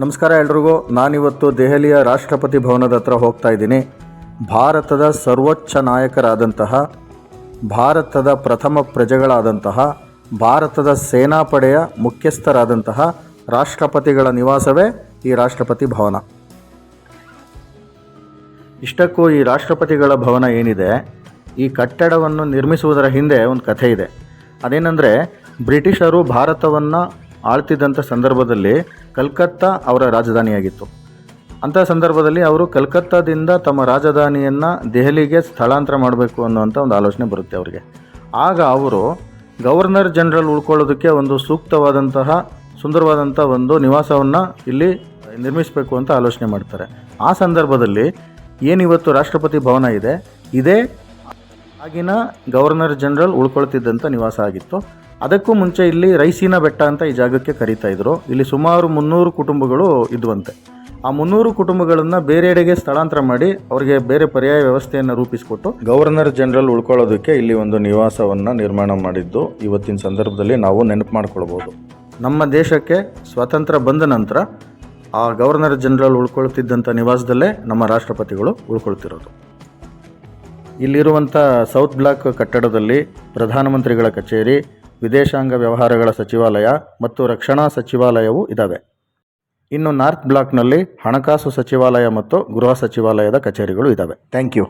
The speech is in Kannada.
ನಮಸ್ಕಾರ ಎಲ್ರಿಗೂ. ನಾನಿವತ್ತು ದೆಹಲಿಯ ರಾಷ್ಟ್ರಪತಿ ಭವನದ ಹತ್ರ ಹೋಗ್ತಾ ಇದ್ದೀನಿ. ಭಾರತದ ಸರ್ವೋಚ್ಚ ನಾಯಕರಾದಂತಹ, ಭಾರತದ ಪ್ರಥಮ ಪ್ರಜೆಗಳಾದಂತಹ, ಭಾರತದ ಸೇನಾಪಡೆಯ ಮುಖ್ಯಸ್ಥರಾದಂತಹ ರಾಷ್ಟ್ರಪತಿಗಳ ನಿವಾಸವೇ ಈ ರಾಷ್ಟ್ರಪತಿ ಭವನ. ಇಷ್ಟಕ್ಕೂ ಈ ರಾಷ್ಟ್ರಪತಿಗಳ ಭವನ ಏನಿದೆ, ಈ ಕಟ್ಟಡವನ್ನು ನಿರ್ಮಿಸುವುದರ ಹಿಂದೆ ಒಂದು ಕಥೆ ಇದೆ. ಅದೇನೆಂದರೆ, ಬ್ರಿಟಿಷರು ಭಾರತವನ್ನು ಆಳ್ತಿದ್ದಂಥ ಸಂದರ್ಭದಲ್ಲಿ ಕಲ್ಕತ್ತಾ ಅವರ ರಾಜಧಾನಿಯಾಗಿತ್ತು. ಅಂಥ ಸಂದರ್ಭದಲ್ಲಿ ಅವರು ಕಲ್ಕತ್ತಾದಿಂದ ತಮ್ಮ ರಾಜಧಾನಿಯನ್ನು ದೆಹಲಿಗೆ ಸ್ಥಳಾಂತರ ಮಾಡಬೇಕು ಅನ್ನುವಂಥ ಒಂದು ಆಲೋಚನೆ ಬರುತ್ತೆ ಅವರಿಗೆ. ಆಗ ಅವರು ಗವರ್ನರ್ ಜನರಲ್ ಉಳ್ಕೊಳ್ಳೋದಕ್ಕೆ ಒಂದು ಸೂಕ್ತವಾದಂತಹ, ಸುಂದರವಾದಂಥ ಒಂದು ನಿವಾಸವನ್ನು ಇಲ್ಲಿ ನಿರ್ಮಿಸಬೇಕು ಅಂತ ಆಲೋಚನೆ ಮಾಡ್ತಾರೆ. ಆ ಸಂದರ್ಭದಲ್ಲಿ ಏನಿವತ್ತು ರಾಷ್ಟ್ರಪತಿ ಭವನ ಇದೆ, ಇದೇ ಆಗಿನ ಗವರ್ನರ್ ಜನರಲ್ ಉಳ್ಕೊಳ್ತಿದ್ದಂಥ ನಿವಾಸ ಆಗಿತ್ತು. ಅದಕ್ಕೂ ಮುಂಚೆ ಇಲ್ಲಿ ರೈಸಿನ ಬೆಟ್ಟ ಅಂತ ಈ ಜಾಗಕ್ಕೆ ಕರೀತಾ ಇದ್ರು. ಇಲ್ಲಿ ಸುಮಾರು ಮುನ್ನೂರು ಕುಟುಂಬಗಳು ಇದ್ವಂತೆ. ಆ ಮುನ್ನೂರು ಕುಟುಂಬಗಳನ್ನು ಬೇರೆಡೆಗೆ ಸ್ಥಳಾಂತರ ಮಾಡಿ ಅವರಿಗೆ ಬೇರೆ ಪರ್ಯಾಯ ವ್ಯವಸ್ಥೆಯನ್ನು ರೂಪಿಸಿಕೊಟ್ಟು ಗವರ್ನರ್ ಜನರಲ್ ಉಳ್ಕೊಳ್ಳೋದಕ್ಕೆ ಇಲ್ಲಿ ಒಂದು ನಿವಾಸವನ್ನು ನಿರ್ಮಾಣ ಮಾಡಿದ್ದು. ಇವತ್ತಿನ ಸಂದರ್ಭದಲ್ಲಿ ನಾವು ನೆನಪು ಮಾಡ್ಕೊಳ್ಬೋದು. ನಮ್ಮ ದೇಶಕ್ಕೆ ಸ್ವಾತಂತ್ರ್ಯ ಬಂದ ನಂತರ ಆ ಗವರ್ನರ್ ಜನರಲ್ ಉಳ್ಕೊಳ್ತಿದ್ದಂಥ ನಿವಾಸದಲ್ಲೇ ನಮ್ಮ ರಾಷ್ಟ್ರಪತಿಗಳು ಉಳ್ಕೊಳ್ತಿರೋದು. ಇಲ್ಲಿರುವಂಥ ಸೌತ್ ಬ್ಲಾಕ್ ಕಟ್ಟಡದಲ್ಲಿ ಪ್ರಧಾನಮಂತ್ರಿಗಳ ಕಚೇರಿ ವಿದೇಶಾಂಗ ವ್ಯವಹಾರಗಳ ಸಚಿವಾಲಯ ಮತ್ತು ರಕ್ಷಣಾ ಸಚಿವಾಲಯವು ಇದ್ದಾವೆ ಇನ್ನು ನಾರ್ತ್ ಬ್ಲಾಕ್ನಲ್ಲಿ ಹಣಕಾಸು ಸಚಿವಾಲಯ ಮತ್ತು ಗೃಹ ಸಚಿವಾಲಯದ ಕಚೇರಿಗಳು ಇದ್ದಾವೆ ಥ್ಯಾಂಕ್ ಯು.